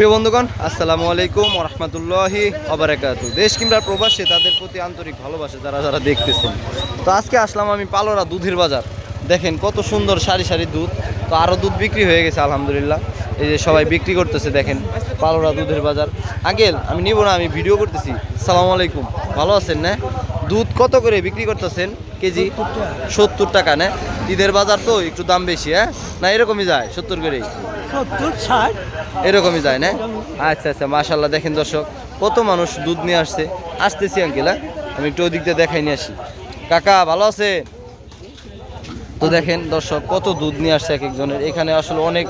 প্রিয় বন্ধুগণ, আসসালামু আলাইকুম রহমতুল্লাহি অবরাকাতু দেশ কিংবা প্রবাসী, তাদের প্রতি আন্তরিক ভালোবাসে যারা যারা দেখতেছেন। তো আজকে আসলাম আমি পালোরা দুধের বাজার। দেখেন কত সুন্দর সারি সারি দুধ। তো আরও দুধ বিক্রি হয়ে গেছে, আলহামদুলিল্লাহ। এই যে সবাই বিক্রি করতেছে, দেখেন পালোরা দুধের বাজার। আঙ্কেল, আমি নিব না, আমি ভিডিও করতেছি। সালামু আলাইকুম। ভালো আছেন, না? দুধ কত করে বিক্রি করতেছেন কেজি? সত্তর টাকা, না? ঈদের বাজার তো একটু দাম বেশি হ্যাঁ? না, এরকমই যায়, সত্তর করেই। এরকমই যায় না? আচ্ছা আচ্ছা মাশাল্লাহ দেখেন দর্শক, কত মানুষ দুধ নিয়ে আসছে। আসতেছি আঙ্কেল হ্যাঁ? আমি একটু ওদিক দিয়ে দেখাই নিয়ে আসি। কাকা, ভালো আছে? তো দেখেন দর্শক, কত দুধ নিয়ে আসছে এক একজনের। এখানে আসলে অনেক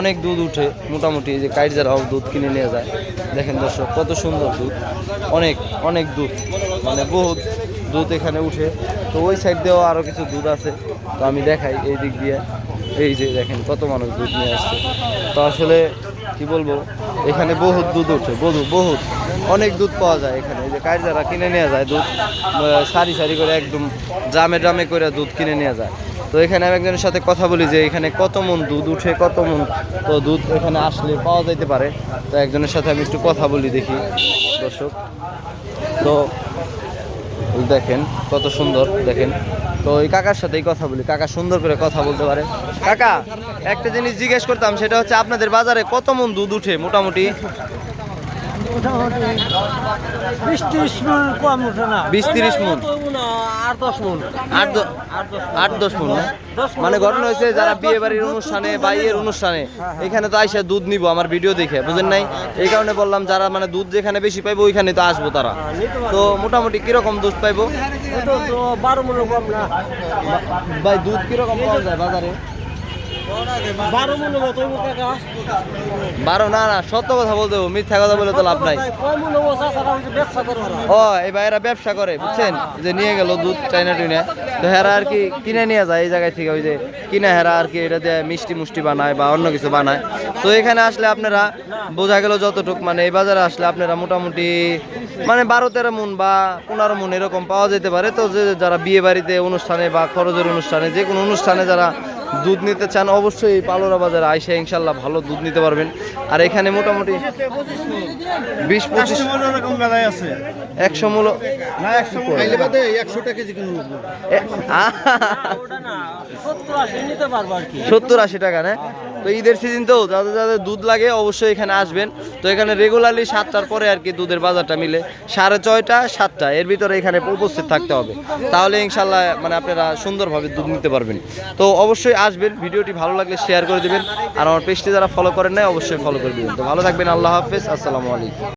অনেক দুধ উঠে। মোটামুটি যে কাইজারাও দুধ কিনে নিয়ে যায়। দেখেন দর্শক, কত সুন্দর দুধ। অনেক অনেক দুধ। মানে বহুত দুধ এখানে উঠে। তো ওই সাইড দিয়েও আরও কিছু দুধ আছে। তো আমি দেখাই এই দিক দিয়ে। এই যে দেখেন কত মানুষ দুধ নিয়ে আসছে। তো আসলে কি বলব, এখানে বহুত দুধ ওঠে বহু, বহুত। অনেক দুধ পাওয়া যায় এখানে। এই যে কাইজারা কিনে নিয়ে যায় দুধ সারি সারি করে একদম ড্রামে ড্রামে করে দুধ কিনে নিয়ে যায়। তো এখানে আমি একজনের সাথে কথা বলি যে এখানে কত মন দুধ উঠে, কত মন, তো দুধ এখানে আসলে পাওয়া যাইতে পারে। তো একজনের সাথে আমি একটু কথা বলি দেখি, দর্শক। তো দেখেন, কত সুন্দর, দেখেন। তো এই কাকার সাথেই কথা বলি, কাকা সুন্দর করে কথা বলতে পারে। কাকা, একটা জিনিস জিজ্ঞেস করতাম, সেটা হচ্ছে আপনাদের বাজারে কত মন দুধ উঠে মোটামুটি? মোটামুটি বিশ ত্রিশ মন কম ওঠে না। বিশ তিরিশ মন? আট দশ মন। আট আট দশ মন মানে ঘটনা হয়েছে যারা বিয়ে বাড়ির অনুষ্ঠানে বা ইয়ের অনুষ্ঠানে এখানে তো আইসা দুধ নিব আমার ভিডিও দেখে বুঝেন নাই? এই কারণে বললাম যারা মানে দুধ যেখানে বেশি পাইবো ওইখানে তো আসব তারা। তো মোটামুটি কীরকম দুধ পাইবো? বারো মন কম না। ভাই দুধ কীরকম পাওয়া যায় বাজারে? বারো না না সত্য কথা বলতে হবে মিথ্যা কথা বলে তো লাভ নাই। ও এই ভাইয়েরা ব্যবসা করে বুঝছেন? যে নিয়ে গেল দুধ চাইনা টুইনা। তো হেরা আর কি কিনে নিয়ে যায় এই জায়গায় থেকে ওই যে কিনে হেরা আর কি এটা দিয়ে মিষ্টি মুষ্টি বানায় বা অন্য কিছু বানায়। তো এখানে আসলে আপনারা বোঝা গেল যতটুক মানে এই বাজারে আসলে আপনারা মোটামুটি মানে বারো তেরো মন বা পনেরো মন এরকম পাওয়া যেতে পারে। তো যে যারা বিয়ে বাড়িতে অনুষ্ঠানে বা খরচের অনুষ্ঠানে যে কোনো অনুষ্ঠানে যারা দুধ নিতে চান অবশ্যই এই পালোরা বাজারে আইসে ইনশাল্লাহ ভালো দুধ নিতে পারবেন। আর এখানে মোটামুটি বিশ পঁচিশ আছে একশো মূল না একশো একশো টাকা কেজি কিনে এ- আহ! ওটা না সত্তর আশি নিতে পারব আর কি সত্তর আশি টাকা না? তো ঈদের সিজন তো যাদের যাদের দুধ লাগে অবশ্যই এখানে আসবেন। তো এখানে রেগুলারলি সাতটার পরে আর কি দুধের বাজারটা মিলে। সাড়ে ছয়টা সাতটা এর ভিতরে এখানে উপস্থিত থাকতে হবে। তাহলে ইনশাল্লাহ মানে আপনারা সুন্দরভাবে দুধ নিতে পারবেন। তো অবশ্যই আসবেন, ভিডিওটি ভালো লাগলে শেয়ার করে দেবেন। আর আমার পেজটি যারা ফলো করেন নাই, অবশ্যই ফলো করে দেবেন। তো ভালো থাকবেন, আল্লাহ হাফেজ, আসসালামু আলাইকুম।